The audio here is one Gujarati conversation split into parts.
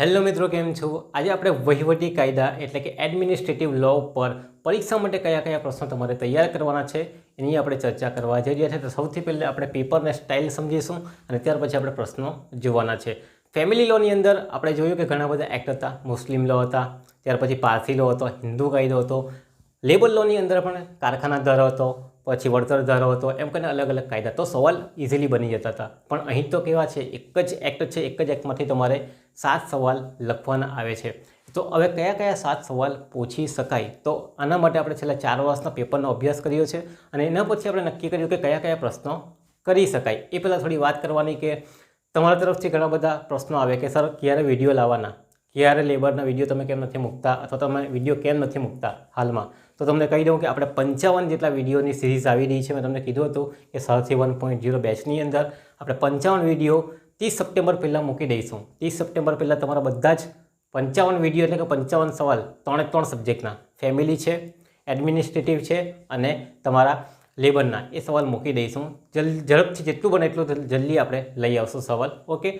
હેલો મિત્રો, કેમ છો? આજે આપણે વહીવટી કાયદા એટલે કે એડમિનિસ્ટ્રેટિવ લો પર પરીક્ષા માટે કયા કયા પ્રશ્નો તમારે તૈયાર કરવાના છે, એની આપણે ચર્ચા કરવા જઈ રહ્યા છે તો સૌથી પહેલાં આપણે પેપરને સ્ટાઇલ સમજીશું અને ત્યાર પછી આપણે પ્રશ્નો જોવાના છે. ફેમિલી લોની અંદર આપણે જોયું કે ઘણા બધા એક્ટ હતા. મુસ્લિમ લો હતા, ત્યાર પછી પારસી લો હતો, હિન્દુ કાયદો હતો. લેબર લોની અંદર પણ કારખાના દર હતો, પછી વળતર ધારો હતો, એમ કરીને અલગ અલગ કાયદા. તો સવાલ ઇઝીલી બની જતા હતા. પણ અહીં તો કેવા છે? એક જ એક્ટ છે, એક જ એક્ટમાંથી તમારે સાત સવાલ લખવાના આવે છે. તો હવે કયા કયા સાત સવાલ પૂછી શકાય? તો આના માટે આપણે છેલ્લા ચાર વર્ષના પેપરનો અભ્યાસ કર્યો છે અને એના પછી આપણે નક્કી કર્યું કે કયા કયા પ્રશ્નો કરી શકાય. એ પહેલાં થોડી વાત કરવાની કે તમારા તરફથી ઘણા બધા પ્રશ્નો આવે કે, સર, ક્યારે વીડિયો લાવવાના? ક્યારે લેબરના વીડિયો તમે કેમ નથી મૂકતા? અથવા તમે વીડિયો કેમ નથી મૂકતા હાલમાં? તો તમને કહી દઉં કે આપણે પંચાવન જેટલા વિડીયોની સિરીઝ આવી રહી છે. મેં તમને કીધું હતું કે સરથી વન પોઈન્ટ ઝીરો બેચની અંદર આપણે પંચાવન વીડિયો ત્રીસ સપ્ટેમ્બર પહેલાં મૂકી દઈશું. ત્રીસ સપ્ટેમ્બર પહેલાં તમારા બધા જ પંચાવન વીડિયો એટલે કે પંચાવન સવાલ ત્રણે ત્રણ સબ્જેક્ટના ફેમિલી છે એડમિનિસ્ટ્રેટિવ છે અને તમારા લેબરના એ સવાલ મૂકી દઈશું. જલ, ઝડપથી જેટલું બને એટલું જલ્દી આપણે લઈ આવશું સવાલ. ઓકે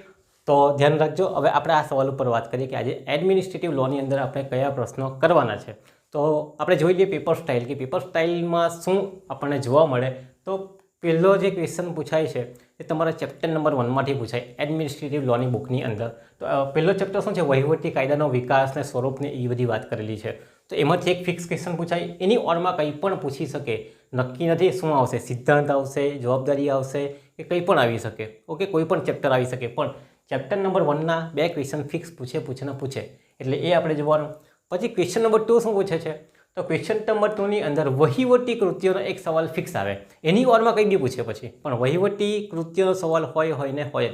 તો ધ્યાન રાખજો. હવે આપણે આ સવાલ ઉપર વાત કરીએ કે આજે એડમિનિસ્ટ્રેટિવ લોની અંદર આપણે કયા પ્રશ્નો કરવાના છે. તો આપણે જોઈ લઈએ પેપર સ્ટાઇલ કે પેપર સ્ટાઇલમાં શું આપણને જોવા મળે. તો પહેલો જે ક્વેશ્ચન પૂછાય છે, એ તમારા ચેપ્ટર નંબર વનમાંથી પૂછાય એડમિનિસ્ટ્રેટિવ લોની બુકની અંદર. તો પહેલો ચેપ્ટર શું છે? વહીવટી કાયદાનો વિકાસ ને સ્વરૂપને એ બધી વાત કરેલી છે. તો એમાંથી એક ફિક્સ ક્વેશ્ચન પૂછાય. એની ઓરમાં કંઈ પણ પૂછી શકે, નક્કી નથી શું આવશે, સિદ્ધાંત આવશે, જવાબદારી આવશે, કે કંઈ પણ આવી શકે. ઓકે, કોઈ પણ ચેપ્ટર આવી શકે. પણ ચેપ્ટર નંબર વનના બે ક્વેશ્ચન ફિક્સ પૂછે પૂછે ને પૂછે. એટલે એ આપણે જોવાનું. પછી ક્વેશ્ચન નંબર ટુ શું પૂછે છે? તો ક્વેશ્ચન નંબર ટુની અંદર વહીવટી કૃત્યોનો એક સવાલ ફિક્સ આવે. એની ઓરમાં કંઈ બી પૂછે પછી? પણ વહીવટી કૃત્યનો સવાલ હોય હોય ને હોય,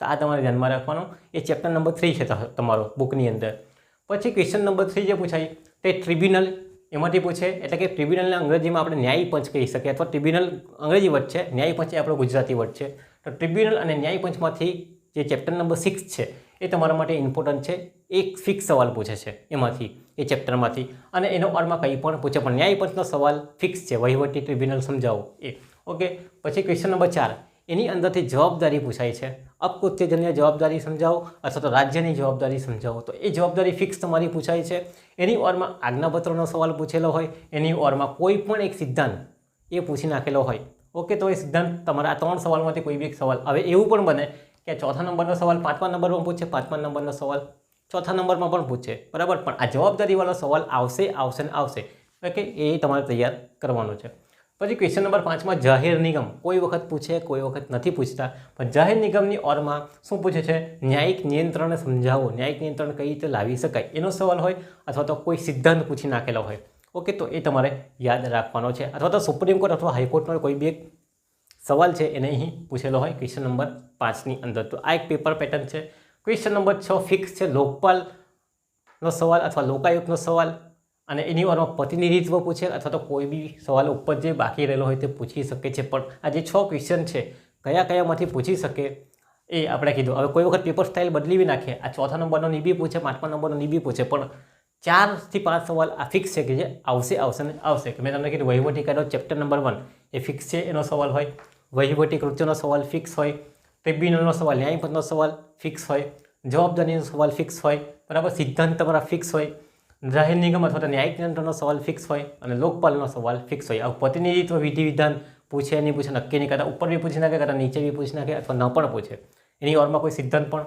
તો આ તમારે ધ્યાનમાં રાખવાનો. એ ચેપ્ટર નંબર થ્રી છે તમારો બુકની અંદર. પછી ક્વેશ્ચન નંબર થ્રી જે પૂછાય, તે ટ્રિબ્યુનલ એમાંથી પૂછે. એટલે કે ટ્રિબ્યુનલને અંગ્રેજીમાં આપણે ન્યાય પંચ કહી શકીએ, અથવા ટ્રિબ્યુનલ અંગ્રેજી વર્ડ છે ન્યાય પંચ એ આપણો ગુજરાતી વર્ડ છે. તો ટ્રિબ્યુનલ અને ન્યાય પંચમાંથી જે ચેપ્ટર નંબર સિક્સ છે, એ તમારા માટે ઇમ્પોર્ટન્ટ છે. એક ફિક્સ સવાલ પૂછે છે એમાંથી, એ ચેપ્ટરમાંથી અને એનો ઓરમાં કંઈ પણ પૂછે, પણ ન્યાયપંચનો સવાલ ફિક્સ છે. વહીવટી ટ્રિબ્યુનલ સમજાવો એ. ઓકે? પછી ક્વેશ્ચન નંબર ચાર. એની અંદરથી જવાબદારી પૂછાય છે. અપકૃત્યજન્ય જવાબદારી સમજાવો અથવા તો રાજ્યની જવાબદારી સમજાવો. તો એ જવાબદારી ફિક્સ તમારી પૂછાય છે. એની ઓરમાં આજ્ઞાપત્રનો સવાલ પૂછેલો હોય, એની ઓરમાં કોઈ પણ એક સિદ્ધાંત એ પૂછી નાખેલો હોય. ઓકે? તો એ સિદ્ધાંત તમારા આ ત્રણ સવાલમાંથી કોઈ બી એક સવાલ. હવે એવું પણ બને કે ચોથા નંબરનો સવાલ, પાંચમા નંબરમાં પૂછે, પાંચમા નંબરનો સવાલ. ચોથા નંબરમાં પણ પૂછે. બરાબર? પણ આ જવાબદારીવાળો સવાલ આવશે આવશે ને આવશે. ઓકે? એ તમારે તૈયાર કરવાનો છે. પછી ક્વેશ્ચન નંબર પાંચમાં જાહેર નિગમ. કોઈ વખત પૂછે, કોઈ વખત નથી પૂછતા. પણ જાહેર નિગમની ઓરમાં શું પૂછે છે? ન્યાયિક નિયંત્રણને સમજાવો. ન્યાયિક નિયંત્રણ કઈ રીતે લાવી શકાય? એનો સવાલ હોય અથવા તો કોઈ સિદ્ધાંત પૂછી નાખેલો હોય. ઓકે? તો એ તમારે યાદ રાખવાનો છે. અથવા તો સુપ્રીમ કોર્ટ અથવા હાઈકોર્ટનો કોઈ બી સવાલ છે, એને અહીં પૂછેલો હોય ક્વેશ્ચન નંબર પાંચની અંદર. તો આ એક પેપર પેટર્ન છે. ક્વેશ્ચન નંબર છ ફિક્સ છે લોકપાલનો સવાલ અથવા લોકાયુક્તનો સવાલ. અને એની વારમાં પ્રતિનિધિત્વ પૂછે અથવા તો કોઈ બી સવાલ ઉપર જે બાકી રહેલો હોય તે પૂછી શકે છે. પણ આ જે છ ક્વેશ્ચન છે, કયા કયામાંથી પૂછી શકે એ આપણે કીધું. હવે કોઈ વખત પેપર સ્ટાઇલ બદલી બી નાખે. આ ચોથા નંબરનો ની બી પૂછે, પાંચમા નંબરનો ની બી પૂછે. પણ ચારથી પાંચ સવાલ આ ફિક્સ છે કે જે આવશે આવશે ને આવશે. મેં તમને કીધું વહીવટી કાયદો ચેપ્ટર નંબર વન એ ફિક્સ છે એનો સવાલ હોય. વહીવટી કૃત્યનો સવાલ ફિક્સ હોય. ટ્રિબ્યુનલનો સવાલ ન્યાયપંચનો સવાલ ફિક્સ હોય, જવાબદારીનો સવાલ ફિક્સ હોય, બરાબર? સિદ્ધાંત તમારા ફિક્સ હોય, જાહેર નિગમ અથવા તો ન્યાયિક તંત્રનો સવાલ ફિક્સ હોય અને લોકપાલનો સવાલ ફિક્સ હોય. આ પ્રતિનિધિત્વ, વિધિ, વિધાન પૂછે નહીં પૂછે, નક્કી નહીં કરતા, ઉપર બી પૂછી નાખે, કરતા નીચે બી પૂછી નાખે અથવા ન પણ પૂછે. એની ઓરમાં કોઈ સિદ્ધાંત પણ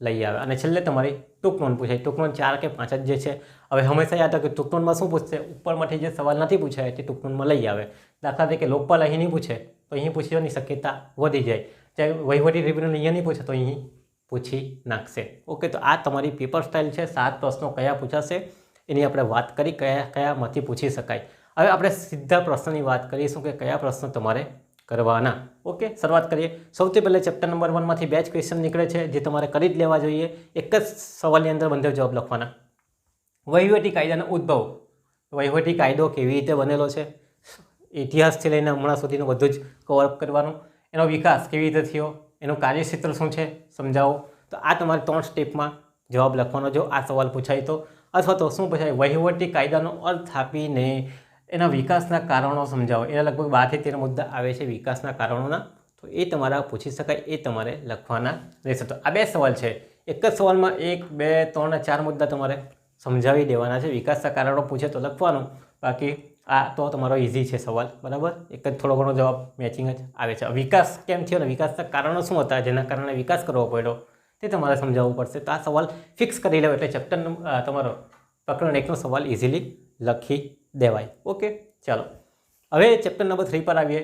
લઈ આવે. અને છેલ્લે તમારી ટૂંકનોન પૂછાય. ટૂંકનોન ચાર કે પાંચ જ જે છે. હવે હંમેશા યાદ રાખે કે ટૂંક શું પૂછશે? ઉપરમાંથી જે સવાલ નથી પૂછાય તે ટૂંકનોનમાં લઈ આવે. દાખલા તરીકે લોકપાલ અહીં નહીં પૂછે, તો અહીં પૂછવાની શક્યતા વધી જાય. જ્યારે વહીવટી ટ્રિબ્યુનલ અહીંયા નહીં પૂછે, તો અહીં પૂછી નાખશે. ઓકે તો આ તમારી પેપર સ્ટાઇલ છે. સાત પ્રશ્નો કયા પૂછાશે? એની આપણે વાત કરી, કયા, કયામાંથી પૂછી શકાય. હવે આપણે સીધા પ્રશ્નની વાત કરીશું કે કયા પ્રશ્નો તમારે કરવાના. ઓકે શરૂઆત કરીએ. સૌથી પહેલાં ચેપ્ટર નંબર વનમાંથી બે જ ક્વેશ્ચન નીકળે છે, જે તમારે કરી જ લેવા જોઈએ. એક જ સવાલની અંદર બંને જવાબ લખવાના. વહીવટી કાયદાનો ઉદ્ભવ. વહીવટી કાયદો કેવી રીતે બનેલો છે? ઇતિહાસથી લઈને હમણાં સુધીનું બધું જ કવરઅપ કરવાનું. એનો વિકાસ કેવી રીતે થયો, એનું કાર્યક્ષેત્ર શું છે, સમજાવો. તો આ તમારે ત્રણ સ્ટેપમાં જવાબ લખવાનો જો આ સવાલ પૂછાય તો. અથવા તો શું પૂછાય, વહીવટી કાયદાનો અર્થ આપીને એના વિકાસના કારણો સમજાવો. એના લગભગ બારથી તેર મુદ્દા આવે છે વિકાસના કારણોના. તો એ તમારા પૂછી શકાય, એ તમારે લખવાના રહેશે. તો આ બે સવાલ છે. એક જ સવાલમાં એક, બે, ત્રણ, ચાર મુદ્દા તમારે સમજાવી દેવાના છે. વિકાસના કારણો પૂછે તો લખવાનું. બાકી આ તો તમારો ઇઝી છે સવાલ, બરાબર? એક જ થોડો ઘણો જવાબ મેચિંગ જ આવે છે. વિકાસ કેમ થયો અને વિકાસના કારણો શું હતા? જેના કારણે વિકાસ કરવો પડ્યો, તે તમારે સમજાવવું પડશે. તો આ સવાલ ફિક્સ કરી લેવો એટલે ચેપ્ટર તમારો પ્રકરણ એકનો સવાલ ઇઝીલી લખી દેવાય. ઓકે ચાલો. હવે ચેપ્ટર નંબર થ્રી પર આવીએ.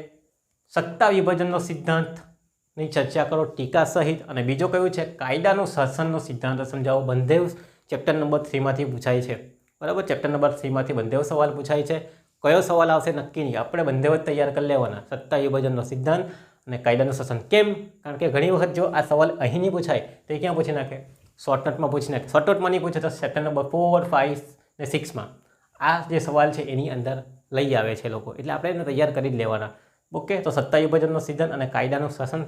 સત્તા વિભાજનનો સિદ્ધાંતની ચર્ચા કરો. ટીકા સહિત અને બીજો કયું છે? કાયદાનું શાસનનો સિદ્ધાંત સમજાવો. બંધેવ ચેપ્ટર નંબર થ્રીમાંથી પૂછાય છે. બરાબર? ચેપ્ટર નંબર થ્રીમાંથી બંધેવ સવાલ પૂછાય છે. કયો સવાલ આવશે નક્કી નહીં. આપણે જ તૈયાર કરી લેવાના. સત્તા વિભાજનનો સિદ્ધાંત અને કાયદાનું શાસન કેમ? કારણ કે ઘણી વખત જો આ સવાલ અહીં નહીં પૂછાય, તો ક્યાં પૂછી નાખે? શોર્ટનટમાં પૂછી નાખે. શોર્ટનટમાં નહીં પૂછે તો ચેપ્ટર નંબર ફોર ફાઇવ ને સિક્સમાં આ જે સવાલ છે એની અંદર લઈ આવે છે લોકો. એટલે આપણે એને તૈયાર કરી જ લેવાના. ઓકે? તો સત્તા વિભાજનનો સિદ્ધાંત અને કાયદાનું શાસન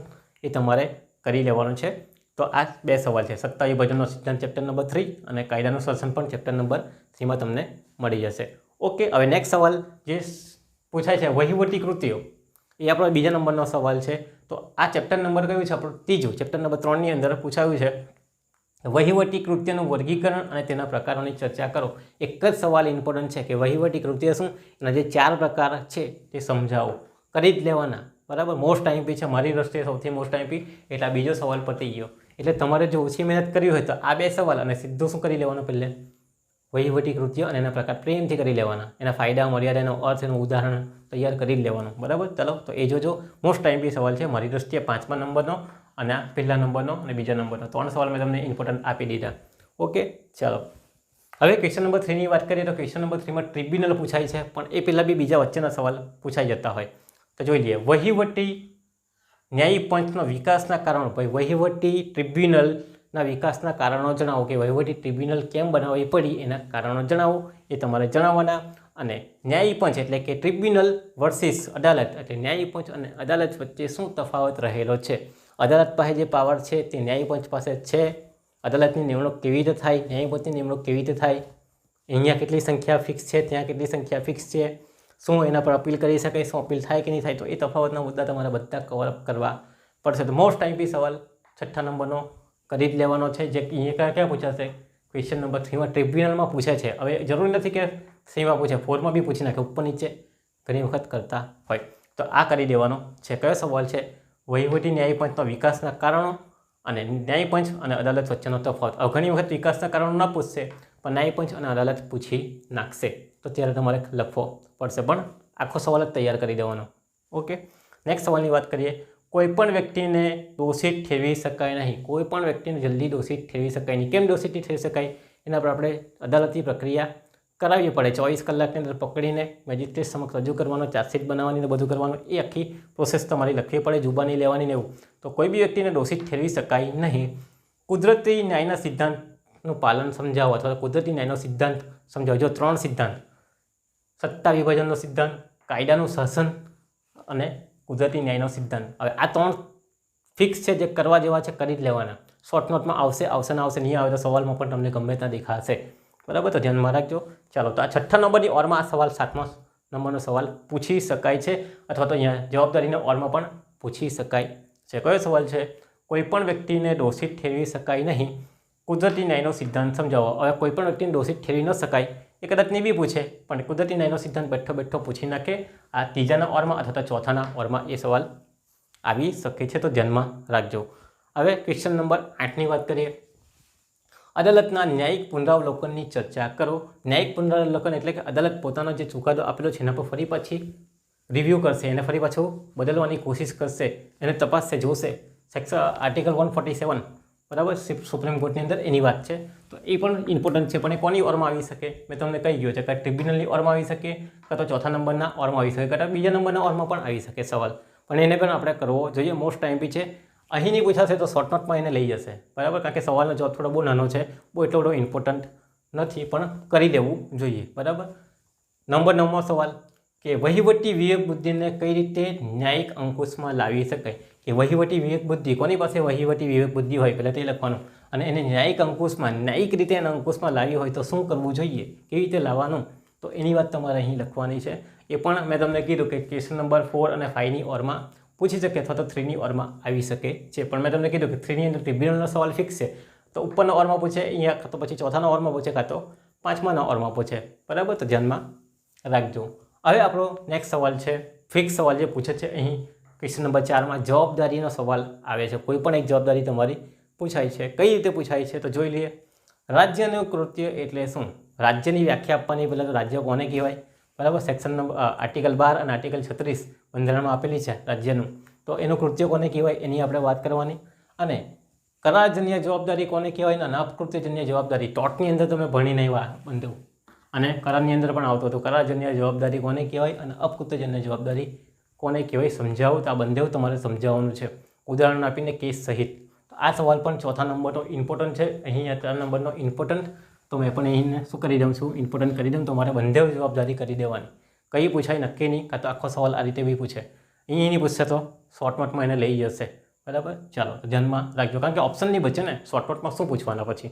એ તમારે કરી લેવાનું છે. તો આ બે સવાલ છે. સત્તા વિભાજનનો સિદ્ધાંત ચેપ્ટર નંબર થ્રી અને કાયદાનું શાસન પણ ચેપ્ટર નંબર થ્રીમાં તમને મળી જશે. ઓકે હવે નેક્સ્ટ સવાલ જે પૂછાય છે વહીવટી કૃતિઓ. એ આપણો બીજા નંબરનો સવાલ છે. તો આ ચેપ્ટર નંબર કયું છે? આપણું ત્રીજું. ચેપ્ટર નંબર ત્રણની અંદર પૂછાયું છે. વહીવટી કૃત્યનું વર્ગીકરણ અને તેના પ્રકારોની ચર્ચા કરો. એક જ સવાલ ઇમ્પોર્ટન્ટ છે કે વહીવટી કૃત્ય શું? એના જે ચાર પ્રકાર છે તે સમજાવો. કરી જ લેવાના. બરાબર? મોસ્ટ આઈમ્પી છે. મારી દ્રષ્ટિએ સૌથી મોસ્ટ આઈમ્પી એટલે આ બીજો સવાલ પતી ગયો. એટલે તમારે જો ઓછી મહેનત કરવી હોય તો આ બે સવાલ અને સીધું શું કરી લેવાનું પહેલે? વહીવટી કૃત્ય અને એના પ્રકાર પ્રેમથી કરી લેવાના. એના ફાયદા, મર્યાદા એનો અર્થ એનું ઉદાહરણ તૈયાર કરી જ લેવાનું. બરાબર? ચલો, તો એ જોજો. મોસ્ટ ટાઈમ સવાલ છે મારી દ્રષ્ટિએ પાંચમા નંબરનો અને આ પહેલા નંબરનો અને બીજા નંબરનો. ત્રણ સવાલ મેં તમને ઇમ્પોર્ટન્ટ આપી દીધા. ઓકે ચાલો. હવે ક્વેશ્ચન નંબર થ્રીની વાત કરીએ તો ક્વેશ્ચન નંબર થ્રીમાં ટ્રિબ્યુનલ પૂછાય છે, પણ એ પહેલાં બી બીજા વચ્ચેના સવાલ પૂછાઈ જતા હોય. તો જોઈ લઈએ. વહીવટી ન્યાયી પંચનો વિકાસના કારણો ભાઈ વહીવટી ટ્રિબ્યુનલના વિકાસના કારણો જણાવો કે વહીવટી ટ્રિબ્યુનલ કેમ બનાવવી પડી એના કારણો જણાવો, એ તમારે જણાવવાના. અને ન્યાયી પંચ એટલે કે ટ્રિબ્યુનલ વર્સિસ અદાલત, એટલે ન્યાયી પંચ અને અદાલત વચ્ચે શું તફાવત રહેલો છે? અદાલત પાસે જે પાવર છે તે ન્યાયી પંચ પાસે છે. અદાલતની નિમણૂક કેવી રીતે થાય? ન્યાયી નિમણૂક કેવી રીતે થાય? અહીંયા કેટલી સંખ્યા ફિક્સ છે? ત્યાં કેટલી સંખ્યા ફિક્સ છે? શું એના પર અપીલ કરી શકાય? શું અપીલ થાય કે નહીં થાય? તો એ તફાવતના મુદ્દા તમારે બધા કવરઅપ કરવા પડશે. તો મોસ્ટ આઈપી સવાલ, છઠ્ઠા નંબરનો કરી જ લેવાનો છે, જે અહીંયા ક્યાં ક્યાં પૂછાશે? ક્વેશ્ચન નંબર થ્રીમાં ટ્રિબ્યુનલમાં પૂછે છે. હવે જરૂરી નથી કે થ્રીમાં પૂછે ફોરમાં બી પૂછી નાખે, ઉપર નીચે ઘણી વખત કરતા હોય. તો આ કરી દેવાનો છે. કયો સવાલ છે? વહીવટી ન્યાયપંચના વિકાસના કારણો અને ન્યાયપંચ અને અદાલત વચ્ચેનો તફાવત. હવે ઘણી વખત વિકાસના કારણો ન પૂછશે, પણ ન્યાયપંચ અને અદાલત પૂછી નાખશે. તો ત્યારે તમારે લખવો પડશે. પણ આખો સવાલ જ તૈયાર કરી દેવાનો. ઓકે? નેક્સ્ટ સવાલની વાત કરીએ. કોઈ પણ વ્યક્તિને દોષિત ઠેરવી શકાય નહીં. કોઈપણ વ્યક્તિને જલ્દી દોષિત ઠેરવી શકાય નહીં. કેમ દોષિત ઠેરવી શકાય? એના પર આપણે અદાલતી પ્રક્રિયા કરાવવી પડે. ચોવીસ કલાકની અંદર પકડીને મેજિસ્ટ્રેટ સમક્ષ રજૂ કરવાનો, ચાર્જશીટ બનાવવાની ને બધું કરવાનું, એ આખી પ્રોસેસ તમારી લખવી પડે, જુબાની લેવાની ને એવું. તો કોઈ બી વ્યક્તિને દોષિત ઠેરવી શકાય નહીં. કુદરતી ન્યાયના સિદ્ધાંતનું પાલન સમજાવો અથવા કુદરતી ન્યાયનો સિદ્ધાંત સમજાવો. જો ત્રણ સિદ્ધાંત, સત્તા વિભાજનનો સિદ્ધાંત, કાયદાનું શાસન અને કુદરતી ન્યાયનો સિદ્ધાંત. હવે આ ત્રણ ફિક્સ છે જે કરવા જેવા છે, કરી જ લેવાના. શોર્ટ નોટમાં આવશે આવશે ને આવશે, નહીં આવે તો સવાલમાં પણ તમને ગમે ત્યાં દેખાશે. બરાબર? તો ધ્યાનમાં રાખજો. ચાલો, તો આ છઠ્ઠા નંબરની ઓરમાં આ સવાલ સાતમા નંબરનો સવાલ પૂછી શકાય છે અથવા તો અહીંયા જવાબદારીને ઓરમાં પણ પૂછી શકાય છે. કયો સવાલ છે? કોઈપણ વ્યક્તિને દોષિત ઠેરવી શકાય નહીં. કુદરતી ન્યાયનો સિદ્ધાંત સમજાવો. હવે કોઈપણ વ્યક્તિને દોષિત ઠેરવી ન શકાય. એ કદાચ નહીં બી પૂછે, પણ કુદરતી ન્યાયનો સિદ્ધાંત બેઠો બેઠો પૂછી નાખે. આ ત્રીજાના ઓરમાં અથવા ચોથાના ઓરમાં એ સવાલ આવી શકે છે, તો ધ્યાનમાં રાખજો. હવે ક્વેશ્ચન નંબર આઠની વાત કરીએ. અદાલતના ન્યાયિક પુનરાવલોકનની ચર્ચા કરો. ન્યાયિક પુનરાવલોકન એટલે કે અદાલત પોતાનો જે ચુકાદો આપેલો છે, એના પર ફરી પાછી રિવ્યૂ કરશે, એને ફરી પાછું બદલવાની કોશિશ કરશે, એને તપાસશે, જોશે. Section article one forty seven બરાબર? સુપ્રીમ કોર્ટની અંદર એની વાત છે. તો એ પણ ઇમ્પોર્ટન્ટ છે, પણ એ કોની ઓરમાં આવી શકે? મેં તમને કહી ગયો છે કે ટ્રિબ્યુનલની ઓરમાં આવી શકે કાં તો ચોથા નંબરના ઓરમાં આવી શકે કાં બીજા નંબરના ઓરમાં પણ આવી શકે સવાલ. પણ એને પણ આપણે કરવો જોઈએ. મોસ્ટ ટાઈમ બી છે. અહીં નહીં પૂછાશે તો શોર્ટ નોટમાં એને લઈ જશે. બરાબર? કારણ કે સવાલનો જવાબ થોડો બહુ નાનો છે. બહુ એટલો બધો ઇમ્પોર્ટન્ટ નથી, પણ કરી દેવું જોઈએ. બરાબર? નંબર નવમો સવાલ કે વહીવટી વિવેક બુદ્ધિને કઈ રીતે ન્યાયિક અંકુશમાં લાવી શકાય? કે વહીવટી વિવેક બુદ્ધિ કોની પાસે વહીવટી વિવેક બુદ્ધિ હોય પહેલાં તે લખવાનું. અને એને ન્યાયિક અંકુશમાં, ન્યાયિક રીતે એના અંકુશમાં લાવી હોય તો શું કરવું જોઈએ? કેવી રીતે લાવવાનું? તો એની વાત તમારે અહીં લખવાની છે. એ પણ મેં તમને કીધું કે ક્વેશ્ચન નંબર ફોર અને ફાઇવની ઓરમાં પૂછી શકે અથવા તો થ્રીની ઓરમાં આવી શકે છે. પણ મેં તમને કીધું કે થ્રીની અંદર ટ્રિબ્યુનલનો સવાલ ફિક્સ છે. તો ઉપરના ઓરમાં પૂછે, અહીંયા તો પછી ચોથાના ઓરમાં પૂછે, કાં તો પાંચમાના ઓરમાં પૂછે. બરાબર? તો ધ્યાનમાં રાખજો. હવે આપણો નેક્સ્ટ સવાલ છે. ફિક્સ સવાલ જે પૂછે છે અહીં ક્વેશ્ચન નંબર ચારમાં જવાબદારીનો સવાલ આવે છે. કોઈ પણ એક જવાબદારી તમારી પૂછાય છે. કઈ રીતે પૂછાય છે તો જોઈ લઈએ. રાજ્યનું કૃત્ય એટલે શું? રાજ્યની વ્યાખ્યા આપવાની પહેલાં તો રાજ્ય કોને કહેવાય? બરાબર? સેક્શન નંબર આર્ટિકલ બાર અને આર્ટિકલ છત્રીસ બંધારણમાં આપેલી છે રાજ્યનું. તો એનું કૃત્ય કોને કહેવાય? એની આપણે વાત કરવાની. અને કરારજન્ય જવાબદારી કોને કહેવાય? અને અપકૃત્યજન્ય જવાબદારી. ટોટની અંદર તમે ભણીને આવ્યા બંધુ. અને કરારની અંદર પણ આવતો હતો. કરારજન્ય જવાબદારી કોને કહેવાય? અને અપકૃત્યજન્ય જવાબદારી કોને કહેવાય? સમજાવો તો આ બંને તમારે સમજાવવાનું છે. ઉદાહરણ આપીને કેસ સહિત. તો આ સવાલ પણ ચોથા નંબરનો ઇમ્પોર્ટન્ટ છે. અહીંયા ત્રણ નંબરનો ઇમ્પોર્ટન્ટ તો મેં પણ અહીં શું કરી દઉં છું? ઇમ્પોર્ટન્ટ કરી દઉં તો મારે બંને જવાબદારી કરી દેવાની. કઈ પૂછાય નક્કી નહીં. કાં તો આખો સવાલ આ રીતે બી પૂછે. અહીં નહીં પૂછશે તો શોર્ટકટમાં એને લઈ જશે. બરાબર? ચાલો ધ્યાનમાં રાખજો. કારણ કે ઓપ્શન નહીં બચે ને શોર્ટકટમાં શું પૂછવાના પછી?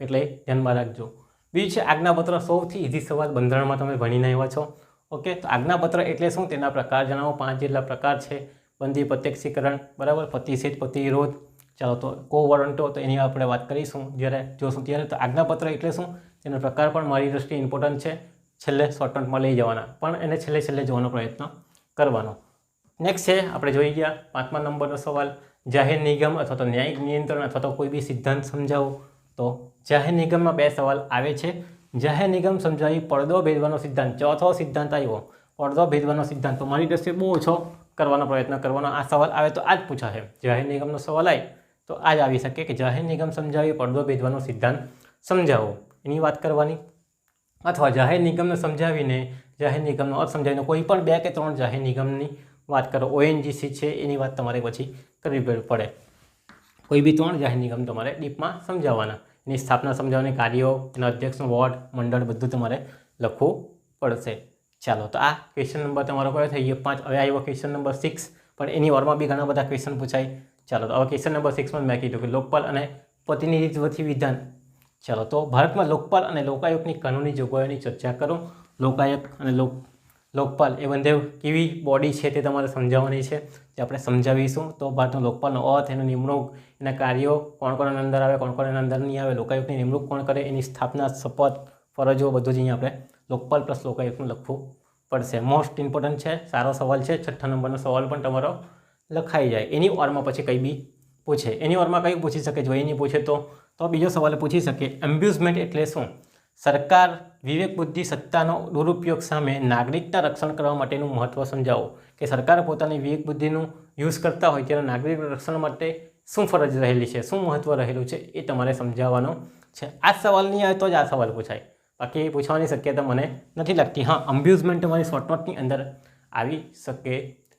એટલે ધ્યાનમાં રાખજો. બીજું છે, આજ્ઞાપત્ર સૌથી ઇઝી સવાલ બંધારણમાં તમે ભણીને આવ્યા છો. ઓકે, તો આજ્ઞાપત્ર એટલે શું? તેના પ્રકાર જણાવો. પાંચ જેટલા પ્રકાર છે. બંદી પ્રત્યક્ષીકરણ, બરાબર? પ્રતિષેધ પ્રતિરોધ ચાલો, તો કો વોરંટો તો એની આપણે વાત કરીશું. જ્યારે જોશું ત્યારે, તો આજ્ઞાપત્ર એટલે શું? તેનો પ્રકાર પણ મારી દ્રષ્ટિએ ઇમ્પોર્ટન્ટ છે. છેલ્લે શોર્ટકટમાં લઈ જવાના. પણ એને છેલ્લે છેલ્લે જોવાનો પ્રયત્ન કરવાનો. નેક્સ્ટ છે, આપણે જોઈ ગયા પાંચમા નંબરનો સવાલ. જાહેર નિગમ અથવા તો ન્યાયિક નિયંત્રણ અથવા તો કોઈ બી સિદ્ધાંત સમજાવો. તો જાહેર નિગમમાં બે સવાલ આવે છે. જાહેર નિગમ સમજાવી પડદો ભેદવાનો સિદ્ધાંત. ચોથો સિદ્ધાંત આવ્યો. પડદો ભેદવાનો સિદ્ધાંત. તો મારી દ્રષ્ટિએ બહુ ઓછો કરવાનો પ્રયત્ન કરવાનો આ સવાલ આવે તો આ જ પૂછાશે. જાહેર નિગમનો સવાલ આવે તો આ જ આવી શકે કે જાહેર નિગમ સમજાવી પડદો ભેદવાનો સિદ્ધાંત સમજાવો. એની વાત કરવાની. અથવા જાહેર નિગમને સમજાવીને જાહેર નિગમનો અર્થ સમજાવીને કોઈ પણ બે કે ત્રણ જાહેર નિગમની વાત કરો. ઓએનજીસી છે એની વાત તમારે પછી કરવી પડે. કોઈ બી ત્રણ જાહેર નિગમ તમારે ડીપમાં સમજાવવાના. એની સ્થાપના સમજાવવાની કાર્યો એના અધ્યક્ષનું વોર્ડ, મંડળ બધું તમારે લખવું પડશે. ચાલો, તો આ ક્વેશ્ચન નંબર તમારો કયો થઈ ગયો? પાંચ. હવે આવ્યો ક્વેશ્ચન નંબર સિક્સ પણ એની ઓરમાં બી ઘણા બધા ક્વેશ્ચન પૂછાય. ચાલો, તો હવે ક્વેશ્ચન નંબર સિક્સમાં મેં કીધું કે લોકપાલ અને પ્રતિનિધિત્વથી વિધાન. ચાલો, તો ભારતમાં લોકપાલ અને લોકાયુક્તની કાનૂની જોગવાઈઓની ચર્ચા કરો. લોકાયુક્ત અને લોક લોકપાલ એ બંને કેવી બોડી છે તે તમારે સમજાવવાની છે. જે આપણે સમજાવીશું તો ભારતનો લોકપાલનો અર્થ, એનું નિમણૂક, એના કાર્યો, કોણ કોણ અંદર આવે, કોણ કોણ એના અંદર નહીં આવે, લોકાયુક્તની નિમણૂક કોણ કરે, એની સ્થાપના, શપથ, ફરજો બધું જ આપણે લોકપાલ પ્લસ લોકાયુક્તનું લખવું પડશે. મોસ્ટ ઇમ્પોર્ટન્ટ છે, સારો સવાલ છે, છઠ્ઠા નંબરનો સવાલ પણ તમારો લખાઈ જાય. એની ઓરમાં પછી કંઈ બી પૂછે. એની ઓરમાં કંઈ પૂછી શકે જો નહીં પૂછે તો તો બીજો સવાલ પૂછી શકે. એમ્બ્યુઝમેન્ટ એટલે શું? સરકાર વિવેક બુદ્ધિ સત્તાનો દુરુપયોગ સામે નાગરિકતા રક્ષણ કરવા માટેનું મહત્ત્વ સમજાવો કે સરકાર પોતાની વિવેક બુદ્ધિનું યુઝ કરતા હોય ત્યારે નાગરિક રક્ષણ માટે શું ફરજ રહેલી છે, શું મહત્ત્વ રહેલું છે એ તમારે સમજાવવાનો છે. આ સવાલ નહીં આવે તો જ આ સવાલ પૂછાય. બાકી પૂછવાની શક્યતા મને નથી લાગતી. હા, અમ્બ્યુઝમેન્ટ તમારી શોર્ટનોટની અંદર આવી શકે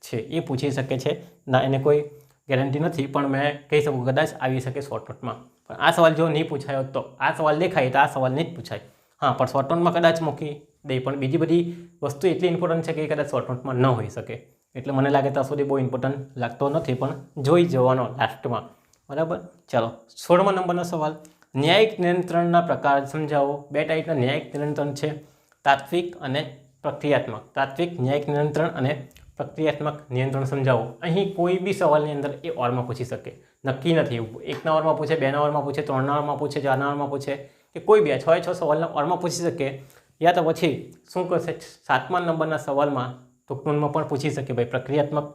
છે, એ પૂછી શકે છે. ના, એને કોઈ ગેરંટી નથી, પણ મેં કહી શકું, કદાચ આવી શકે શોર્ટનોટમાં પણ આ સવાલ જો નહીં પૂછાયો તો આ સવાલ દેખાય તો આ સવાલ નહીં જ પૂછાય. હા, પણ શોર્ટ નોટમાં કદાચ મૂકી દે, પણ બીજી બધી વસ્તુ એટલી ઇમ્પોર્ટન્ટ છે કે એ કદાચ શોર્ટનોટમાં ન હોઈ શકે. એટલે મને લાગે ત્યાં સુધી બહુ ઇમ્પોર્ટન્ટ લાગતો નથી, પણ જોઈ જવાનો લાસ્ટમાં બરાબર? ચાલો, સોળમા નંબરનો સવાલ. ન્યાયિક નિયંત્રણના પ્રકાર સમજાવો. બે ટાઈપના ન્યાયિક નિયંત્રણ છે, તાત્વિક અને પ્રક્રિયાત્મક. તાત્વિક, ન્યાયિક નિયંત્રણ અને પ્રક્રિયાત્મક નિયંત્રણ સમજાવો. અહીં કોઈ બી સવાલની અંદર એ ઓરમાં પૂછી શકે. નક્કી નથી એકના ઓરમાં પૂછે, બેના ઓરમાં પૂછે, ત્રણના ઓરમાં પૂછે, ચારના ઓરમાં પૂછે, કે કોઈ બી છ છ સવાલના ઓરમાં પૂછી શકે. યા તો પછી શું કરશે? સાતમા નંબરના સવાલમાં ટૂંકમાં પણ પૂછી શકે. ભાઈ, પ્રક્રિયાત્મક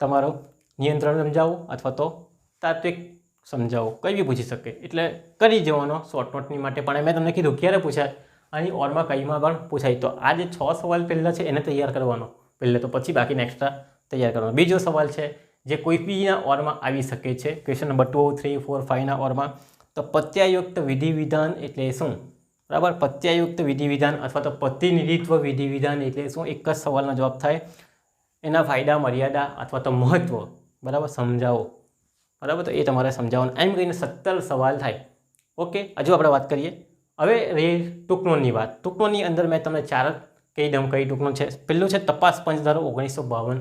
તમારો નિયંત્રણ સમજાવો અથવા તો તાત્વિક સમજાવો. કંઈ બી પૂછી શકે. એટલે કરી જવાનો શોર્ટ નોટની માટે પણ મેં તમને કીધું, ક્યારે પૂછાય? અહીં ઓરમાં કઈમાં પણ પૂછાય. તો આ જે છ સવાલ પહેલાં છે, એને તૈયાર કરવાનો. પહેલે તો પછી બાકીના એક્સ્ટ્રા તૈયાર કરવાનો. બીજો સવાલ છે, જે કોઈ બીના ઓરમાં આવી શકે છે question number two three four ફાઇવના ઓરમાં, તો પ્રત્યાયુક્ત વિધિ વિધાન એટલે શું? બરાબર? પ્રત્યાયુક્ત વિધિ વિધાન અથવા તો પ્રતિનિધિત્વ વિધિ વિધાન એટલે શું? એક જ સવાલનો જવાબ થાય. એના ફાયદા, મર્યાદા અથવા તો મહત્ત્વ બરાબર? સમજાવો. બરાબર? તો એ તમારે સમજાવવાનું. એમ કહીને સત્તર સવાલ થાય. ઓકે? હજુ આપણે વાત કરીએ. હવે રહી ટૂંકનોની વાત. ટૂંકનોની અંદર મેં તમને ચાર જ દમ કઈ ટૂંકનું છે. પહેલું છે તપાસ પંચ ધારો ઓગણીસો બાવન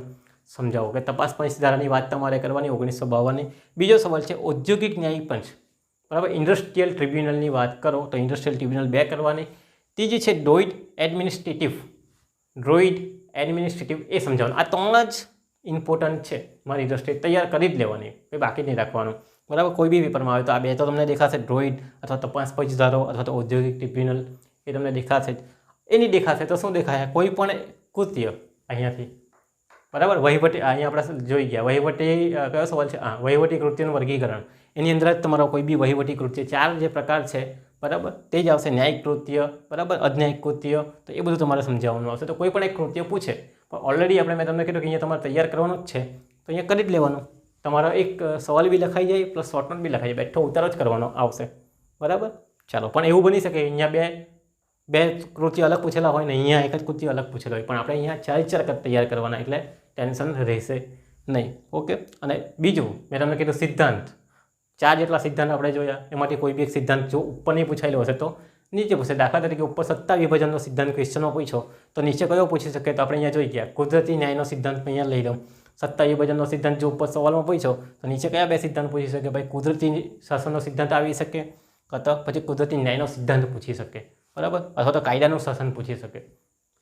સમજાવો કે તપાસ પંચ ધારાની વાત તમારે કરવાની ઓગણીસો બાવનની બીજો સવાલ છે ઔદ્યોગિક ન્યાયિક પંચ. બરાબર, ઇન્ડસ્ટ્રીયલ ટ્રિબ્યુનલની વાત કરો તો ઇન્ડસ્ટ્રીયલ ટ્રિબ્યુનલ બે કરવાની. ત્રીજી છે ડોઇડ એડમિનિસ્ટ્રેટિવ. ડ્રોઇડ એડમિનિસ્ટ્રેટિવ એ સમજાવવાનું. આ ત્રણ જ ઇમ્પોર્ટન્ટ છે મારી દ્રષ્ટિએ તૈયાર કરી જ લેવાની કંઈ બાકી નહીં રાખવાનું. બરાબર, કોઈ બી પેપરમાં આવે તો આ બે તો તમને દેખાશે ડ્રોઇડ અથવા તપાસ પચધારો અથવા તો ઔદ્યોગિક ટ્રિબ્યુનલ એ તમને દેખાશે જ. એની દેખાશે તો શું દેખાય કોઈ પણ કૃત્ય અહીંયાથી. બરાબર? વહીવટી અહીંયા આપણે જોઈ ગયા. વહીવટી કયો સવાલ છે? હા, વહીવટી કૃત્યનું વર્ગીકરણ. એની અંદર જ તમારો કોઈ બી વહીવટી કૃત્ય, ચાર જે પ્રકાર છે, બરાબર? તે જ આવશે. ન્યાયિક કૃત્ય, બરાબર? અજ્ઞાયિક કૃત્ય, તો એ બધું તમારે સમજાવવાનું આવશે. તો કોઈ પણ એક કૃત્ય પૂછે. પણ ઓલરેડી આપણે મેં તમને કીધું કે અહીંયા તમારે તૈયાર કરવાનું જ છે. તો અહીંયા કરી જ લેવાનું. તમારો એક સવાલ બી લખાઈ જાય, પ્લસ શોર્ટ બી લખાઈ જાય. બેઠો ઉતારો જ કરવાનો આવશે. બરાબર? ચાલો, પણ એવું બની શકે અહીંયા બે બે કૃતિ અલગ પૂછેલા હોય ને અહીંયા એક જ કૃત્ય અલગ પૂછેલા હોય, પણ આપણે અહીંયા ચાર ચાર કદ તૈયાર કરવાના, એટલે ટેન્શન રહેશે નહીં. ઓકે? અને બીજું, મેં તમને કીધું સિદ્ધાંત. ચાર જેટલા સિદ્ધાંત આપણે જોયા, એમાંથી કોઈ બી એક સિદ્ધાંત જો ઉપર નહીં પૂછાયેલો હશે તો નીચે પૂછે. દાખલા તરીકે ઉપર સત્તા વિભાજનનો સિદ્ધાંત ક્વેશ્ચનમાં પૂછો, તો નીચે કયો પૂછી શકે તો આપણે અહીંયા જોઈ ગયા. કુદરતી ન્યાયનો સિદ્ધાંત અહીંયા લઈ લઉં. સત્તા વિભાજનનો સિદ્ધાંત જો ઉપર સવાલમાં પૂછો, તો નીચે કયા બે સિદ્ધાંત પૂછી શકે? ભાઈ, કુદરતી શાસનનો સિદ્ધાંત આવી શકે કાં પછી કુદરતી ન્યાયનો સિદ્ધાંત પૂછી શકે. બરાબર? અથવા તો કાયદાનું શાસન પૂછી શકે.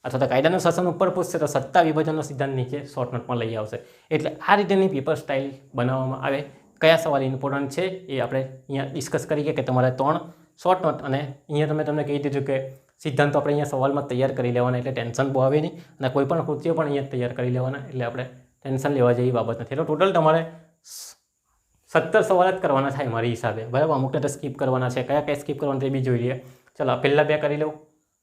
અથવા તો કાયદાનું શાસન ઉપર પૂછશે, તો સત્તા વિભાજનનો સિદ્ધાંત નીચે શોર્ટ નોટમાં લઈ આવશે. એટલે આ રીતેની પેપર સ્ટાઇલ બનાવવામાં આવે. કયા સવાલ ઇમ્પોર્ટન્ટ છે એ આપણે અહીંયા ડિસ્કસ કરીએ કે તમારે ત્રણ શોર્ટ નોટ અને અહીંયા તમે તમને કહી દીધું કે સિદ્ધાંતો આપણે અહીંયા સવાલમાં તૈયાર કરી લેવાના એટલે ટેન્શન બહુ આવે નહીં. અને કોઈ પણ કૃત્ય પણ અહીંયા તૈયાર કરી લેવાના એટલે આપણે ટેન્શન લેવા જેવી બાબત નથી. એટલે ટોટલ તમારે સત્તર સવાલ જ કરવાના થાય મારી હિસાબે. બરાબર? અમુકને તો સ્કીપ કરવાના છે. કયા કયા સ્કીપ કરવાના તે બી જોઈ લઈએ. ચલો, આ પહેલાં બે કરી લઉં.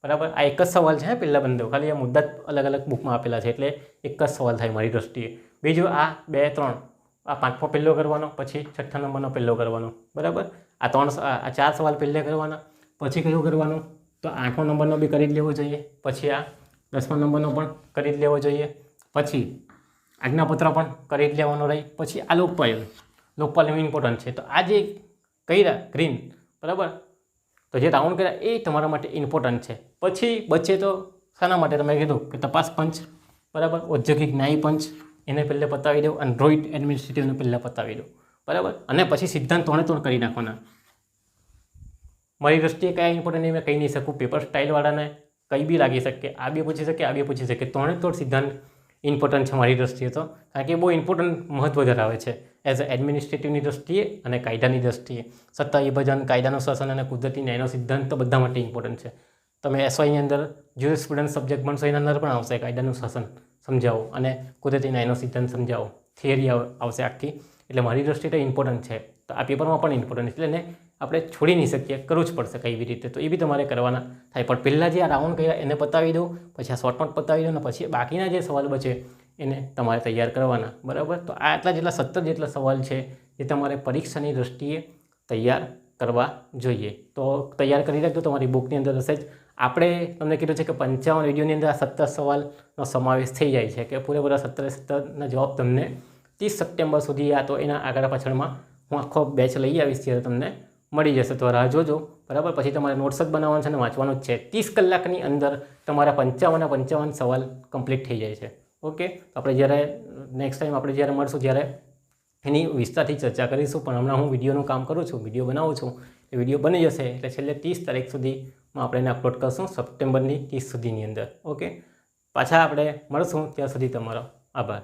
બરાબર? આ એક જ સવાલ છે પહેલાં બંધો ખાલી આ મુદ્દા અલગ અલગ બુકમાં આપેલા છે, એટલે એક જ સવાલ થાય મારી દૃષ્ટિએ બીજું, આ બે, ત્રણ. આ પાંચમો પહેલો કરવાનો, પછી છઠ્ઠા નંબરનો પહેલો કરવાનો. બરાબર? આ ત્રણ આ ચાર સવાલ પહેલે કરવાના, પછી કયો કરવાનું? તો આઠમો નંબરનો બી કરી જ લેવો જોઈએ. પછી આ દસમા નંબરનો પણ કરી જ લેવો જોઈએ. પછી આજ્ઞાપત્ર પણ કરી જ લેવાનો રહી. પછી આ લોકપાલ લોકપાલ ઇમ્પોર્ટન્ટ છે. તો આ જે કર્યા ગ્રીન બરાબર? તો જે રાઉન્ડ કર્યા એ તમારા માટે ઇમ્પોર્ટન્ટ છે. પછી બચે તો શાના માટે તમે કીધું કે તપાસ પંચ, બરાબર? ઔદ્યોગિક ન્યાય પંચ, એને પહેલાં પતાવી દો. અને ડ્રોઇટ એડમિનિસ્ટ્રેટિવને પહેલાં પતાવી દો. બરાબર? અને પછી સિદ્ધાંત ત્રણે ત્રણ કરી નાખવાના. મારી દ્રષ્ટિએ કયા ઇમ્પોર્ટન્ટ મેં કહી નહીં. શકું પેપર સ્ટાઇલવાળાને કંઈ બી લાગી શકે. આ બી પૂછી શકે આ બી પૂછી શકે. ત્રણે ત્રણ સિદ્ધાંત ઇમ્પોર્ટન્ટ છે મારી દૃષ્ટિએ તો. કારણ કે બહુ ઇમ્પોર્ટન્ટ મહત્વ ધરાવે છે. એઝ અ એડમિનિસ્ટ્રેટિવની દ્રષ્ટિએ અને કાયદાની દ્રષ્ટિએ. સત્તા વિભાજન કાયદાનું શાસન અને કુદરતી ન્યાયનો સિદ્ધાંત તો બધા માટે ઇમ્પોર્ટન્ટ છે. તમે એસવાયની અંદર જ્યુરિસ સ્ટુડન્ટ સબ્જેક્ટ ભણશો એના અંદર પણ આવશે, કાયદાનું શાસન સમજાવો અને કુદરતી ન્યાયનો સિદ્ધાંત સમજાવો. થિયરી આવશે આખી. એટલે મારી દ્રષ્ટિએ તો ઇમ્પોર્ટન્ટ છે. તો આ પેપરમાં પણ ઇમ્પોર્ટન્ટ એટલે એને આપણે છોડી નહીં શકીએ, કરવું જ પડશે કઈ બી રીતે. તો એ બી તમારે કરવાના થાય. પણ પહેલાં જે આ રાઉન્ડ કર્યા, એને પતાવી દો, પછી આ શોર્ટ નોટ પતાવી દો, અને પછી બાકીના જે સવાલ બચે, એને તમારે તૈયાર કરવાના. બરાબર? તો આટલા જેટલા સત્તર જેટલા સવાલ છે, એ તમારે પરીક્ષાની દૃષ્ટિએ તૈયાર કરવા જોઈએ. તો તૈયાર કરી રાખજો, તમારી બુકની અંદર હશે જ. આપણે તમને કીધું છે કે પંચાવન વિડીયોની અંદર આ સત્તર સવાલનો સમાવેશ થઈ જાય છે, કે પૂરેપૂરા સત્તરે સત્તરના જવાબ તમને ત્રીસ સપ્ટેમ્બર સુધી, આ તો એના આગળ પાછળમાં હું આખો બેચ લઈ આવીશ ત્યારે તમને મળી જશે. તો રાહ જોજો. બરાબર? પછી તમારે નોટ્સ જ બનાવવાનું છે અને વાંચવાનું જ છે. ત્રીસ કલાકની અંદર તમારા પંચાવન પંચાવન સવાલ કમ્પ્લીટ થઈ જાય છે. ઓકે આપણે જ્યારે નેક્સ્ટ ટાઈમ આપણે જ્યારે મળશું ત્યારે એની વિસ્તારથી ચર્ચા કરીશું. પણ હમણાં હું વિડીયોનું કામ કરું છું, વીડિયો બનાવું છું. એ વીડિયો બની જશે એટલે છેલ્લે ત્રીસ તારીખ સુધીમાં આપણે એને અપલોડ કરશું, સપ્ટેમ્બરની ત્રીસ સુધીની અંદર. ઓકે પાછા આપણે મળશું ત્યાં સુધી તમારો આભાર.